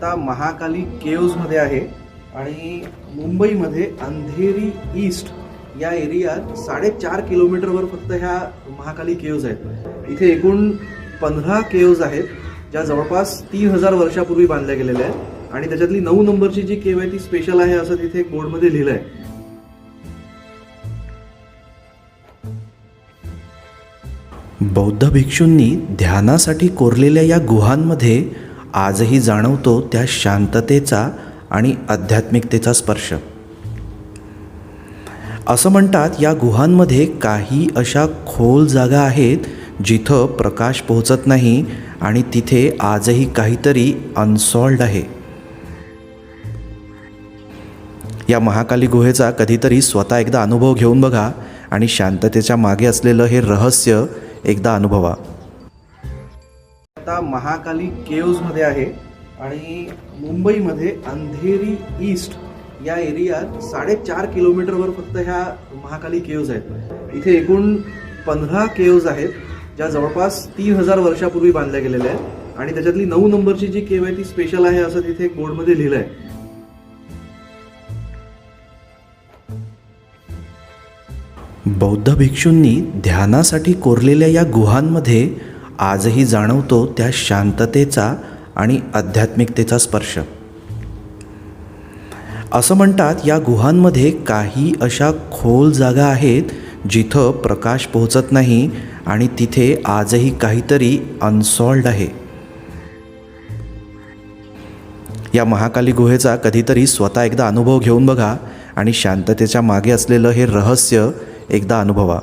आता महाकाली केव्जमध्ये आहे आणि मुंबईमध्ये अंधेरी ईस्ट या एरियात साडेचार किलोमीटरवर फक्त ह्या महाकाली केव्ज आहेत. इथे एकूण पंधरा केव्ज आहेत ज्या जवळपास तीन हजार वर्षापूर्वी बांधल्या गेलेल्या आहेत. आणि त्याच्यातली नऊ नंबरची जी केव आहे ती स्पेशल आहे असं तिथे बोर्डमध्ये लिहिलं आहे बौद्ध भिक्षूंनी ध्यानासाठी कोरलेल्या या गुहांमध्ये आजही जाणवतो त्या शांततेचा आणि आध्यात्मिकतेचा स्पर्श. असं म्हणतात या गुहांमध्ये काही अशा खोल जागा आहेत जिथं प्रकाश पोहोचत नाही आणि तिथे आजही काहीतरी अनसॉल्ड आहे. या महाकाली गुहेचा कधीतरी स्वतः एकदा अनुभव घेऊन बघा आणि शांततेच्या मागे असलेलं हे रहस्य एकदा अनुभवा. आता महाकाली केव्जमध्ये आहे आणि मुंबईमध्ये अंधेरी ईस्ट या एरियात साडेचार किलोमीटरवर फक्त ह्या महाकाली केव्ज आहेत. इथे एकूण पंधरा केव्ज आहेत ज्या जवळपास तीन हजार वर्षापूर्वी बांधल्या गेलेल्या आहेत. आणि त्याच्यातली नऊ नंबरची जी केव आहे ती स्पेशल आहे असं तिथे बोर्डमध्ये लिहिलं आहे बौद्ध भिक्षूंनी ध्यानासाठी कोरलेल्या या गुहांमध्ये आजही जाणवतो त्या शांततेचा आणि आध्यात्मिकतेचा स्पर्श. असं म्हणतात या गुहांमध्ये काही अशा खोल जागा आहेत जिथं प्रकाश पोहोचत नाही आणि तिथे आजही काहीतरी अनसॉल्ड आहे. या महाकाली गुहेचा कधीतरी स्वतः एकदा अनुभव घेऊन बघा आणि शांततेच्या मागे असलेलं हे रहस्य एकदा अनुभवा.